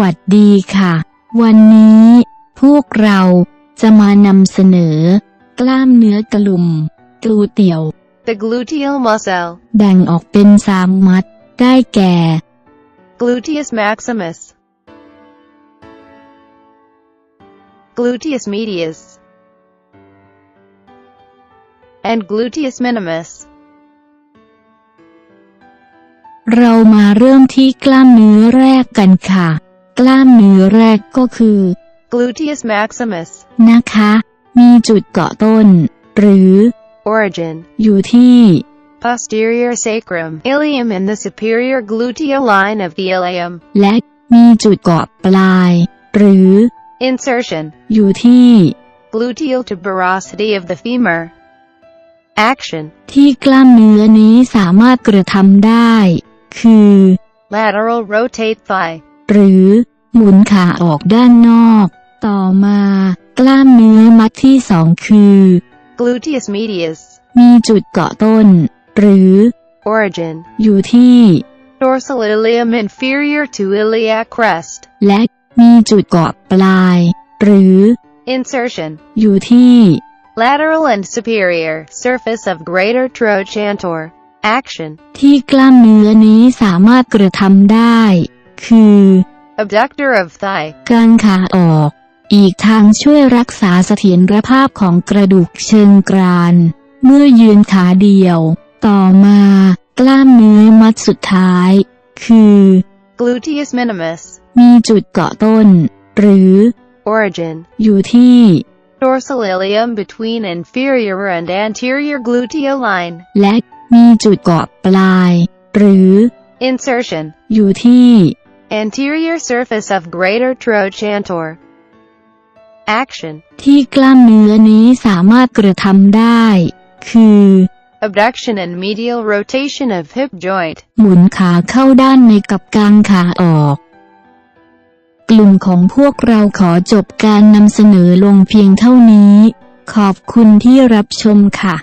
วัสดีค่ะ วันนี้พวกเราจะมานำเสนอ กล้ามเนื้อกระลุมกลูเตียว The gluteal muscle, แบ่งออกเป็นสามมัด ได้แก่ gluteus maximus, gluteus medius, and gluteus minimus. เรามาเริ่มที่กล้ามเนื้อแรกกันค่ะ กล้ามเนื้อแรกก็คือ Gluteus maximus, นะคะ มีจุดเกาะต้น หรือ origin, อยู่ที่ posterior sacrum, ilium in the superior gluteal line of the ilium, และมีจุดเกาะปลาย หรือ insertion, อยู่ที่ gluteal tuberosity of the femur. Action, ที่กล้ามเนื้อนี้สามารถกระทำได้ คือ lateral rotate thigh, หรือ หมุนขาออกด้านนอก ต่อมา กล้ามเนื้อมัดที่สองคือ gluteus medius, มีจุดเกาะต้น หรือ origin, อยู่ที่ dorsal ilium inferior to iliac crest, และมีจุดเกาะปลาย หรือ insertion, อยู่ที่ lateral and superior surface of greater trochanter. Action, ที่กล้ามเนื้อนี้สามารถกระทำได้ คือ abductor of thigh, กางขาออก อีกทางช่วยรักษาเสถียรภาพของกระดูกเชิงกราน เมื่อยืนขาเดียว ต่อมา กล้ามเนื้อมัดสุดท้าย คือ gluteus minimus, มีจุดเกาะต้น หรือ origin, อยู่ที่ dorsal ilium between inferior and anterior gluteal line, และมีจุดเกาะปลาย หรือ insertion, อยู่ที่ anterior surface of greater trochanter. Action, ที่กล้ามเนื้อนี้สามารถกระทำได้ คือ abduction and medial rotation of hip joint. หมุนขาเข้าด้านในกับกางขาออก กลุ่มของพวกเราขอจบการนำเสนอลงเพียงเท่านี้ ขอบคุณที่รับชมค่ะ